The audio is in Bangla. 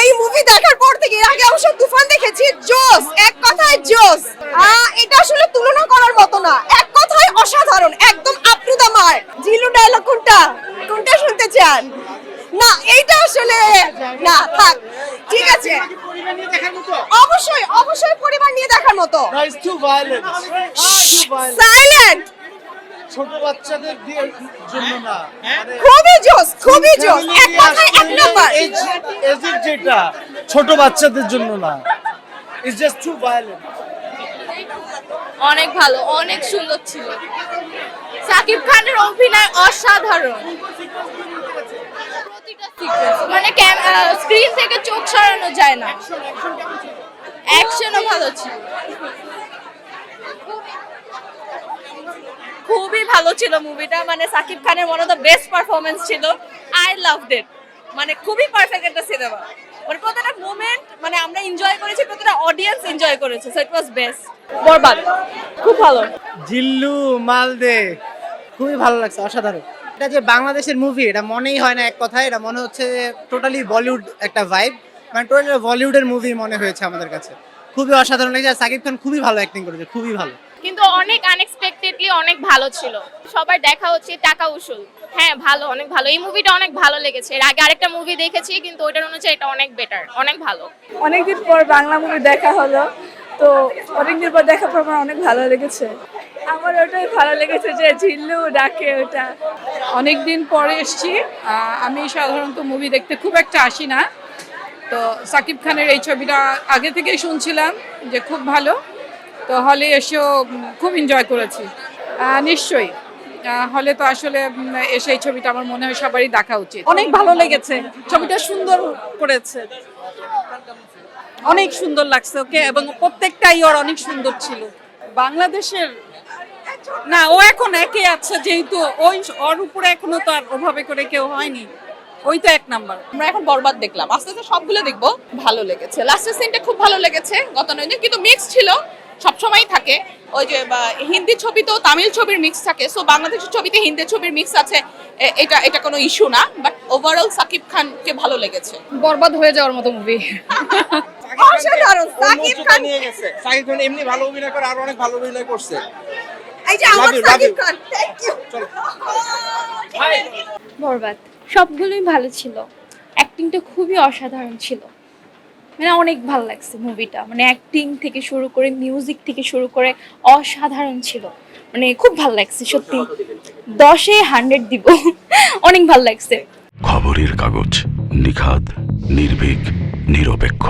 এই মুভি দেখার পর থেকে এর আগে অবশ্য তুফান দেখেছি জোস এক কথায় জোস এটা আসলে তুলনা করার মতো না এক কথায় অসাধারণ একদম up to mark Jillu dialogue কোনটা? কোনটা শুনতে চান? না এইটা আসলে না থাক ঠিক আছে। অবশ্যই অবশ্যই পরিবার নিয়ে দেখার মতো। না টু ভায়োলেন্ট সাইলেন্ট ছোট বাচ্চাদের দিয়ে জন্য না। খুবই জোস খুবই জোস এক নিয়ে কথায় এক আসলে নম্বর age যেটা ছোট বাচ্চাদের জন্য না। ইটস জাস্ট টু ভায়োলেন্ট অনেক ভালো, অনেক সুন্দর ছিল। সাকিব খানের অভিনয় অসাধারণ। মানে স্ক্রিন থেকে চোখ সরানো যায় না। অ্যাকশনও ভালো ছিল। খুবই ভালো ছিল মুভিটা মানে সাকিব খানের one of the best performance ছিল। আই লাভ ইট মানে খুবই পারফেক্ট একটা সিনেমা মানে প্রতিটা মোমেন্ট মানে আমরা এনজয় করেছি, প্রতিটা অডিয়েন্স এনজয় করেছে so it was best Borbaad. খুব ভালো। জিল্লু, মালদে, খুবই ভালো লাগছে, অসাধারণ। এটা যে বাংলাদেশের মুভি এটা মনেই হয় না এক কথায়, এটা মনে হচ্ছে টোটালি বলিউড একটা ভাইব মানে টোটালি বলিউডের মুভি মনে হয়েছে আমাদের কাছে। খুবই অসাধারণ লাগছে, আর সাকিব খান খুবই ভালো অ্যাক্টিং করেছে, খুবই ভালো। কিন্তু অনেক আনএক্সপেক্টেডলি অনেক ভালো ছিল। সবার দেখা হচ্ছে টাকা উসুল। হ্যাঁ ভালো অনেক ভালো। এই মুভিটা অনেক ভালো লেগেছে। এর আগে আরেকটা মুভি দেখেছি কিন্তু ওইটার অনুযায়ী এটা অনেক বেটার অনেক ভালো। অনেকদিন পর বাংলা মুভি দেখা হলো তো অনেকদিন পর দেখার পর আমার অনেক ভালো লেগেছে। আমার ওটাই ভালো লেগেছে যে ঝিল্লু ডাকে ওটা। অনেক দিন পরে এসছি। আমি সাধারণত মুভি দেখতে খুব একটা আসি না। তো সাকিব খানের এই ছবিটা আগে থেকেই শুনছিলাম যে খুব ভালো। তো হলে এসেও খুব এনজয় করেছি। নিশ্চয়ই। হলে তো আসলে এসে এই ছবিটা আমার মনে হয় সবারই দেখা উচিত। অনেক ভালো লেগেছে। ছবিটা সুন্দর করেছে। অনেক সুন্দর লাগছে ওকে? এবং প্রত্যেকটাই ওর অনেক সুন্দর ছিল। বাংলাদেশের না ও এখন একে আছে যেহেতু ওই ওর উপরে এখনও তো আর ওভাবে করে কেউ হয়নি। ওই তো এক নাম্বার। আমরা এখন বরবাদ দেখলাম। আস্তে আস্তে সবগুলো দেখব। ভালো লেগেছে। লাস্টের সিনটা খুব ভালো লেগেছে গত নয় কিন্তু মিক্স ছিল। সবসময় থাকে। ওই যে বা, ছবি তো তামিল ছবির মিক্স থাকে। সো বাংলাদেশের ছবিতে হিন্দি ছবির মিক্স আছে এটা এটা কোনো ইস্যু না বাট ওভারঅল সাকিব খানকে ভালো লেগেছে। বরবাদ হয়ে যাওয়ার মতো মুভি অসাধারণ। সাকিব খান নিয়ে গেছে। সাকিব খান এমনি ভালো অভিনয় করে আর অনেক ভালো অভিনয় করছে। এই যে আমার সাকিব খান থ্যাংক ইউ বরবাদ। সবগুলোই ভালো ছিল। অ্যাক্টিংটা খুবই অসাধারণ ছিল। মানে অনেক ভালো লাগছে মুভিটা মানে অ্যাক্টিং থেকে শুরু করে মিউজিক থেকে শুরু করে অসাধারণ ছিল। মানে খুব ভালো লাগছে, সত্যি। দশে হান্ড্রেড দিব। অনেক ভালো লাগছে। খবরের কাগজ, নিখাদ, নির্ভীক, নিরপেক্ষ।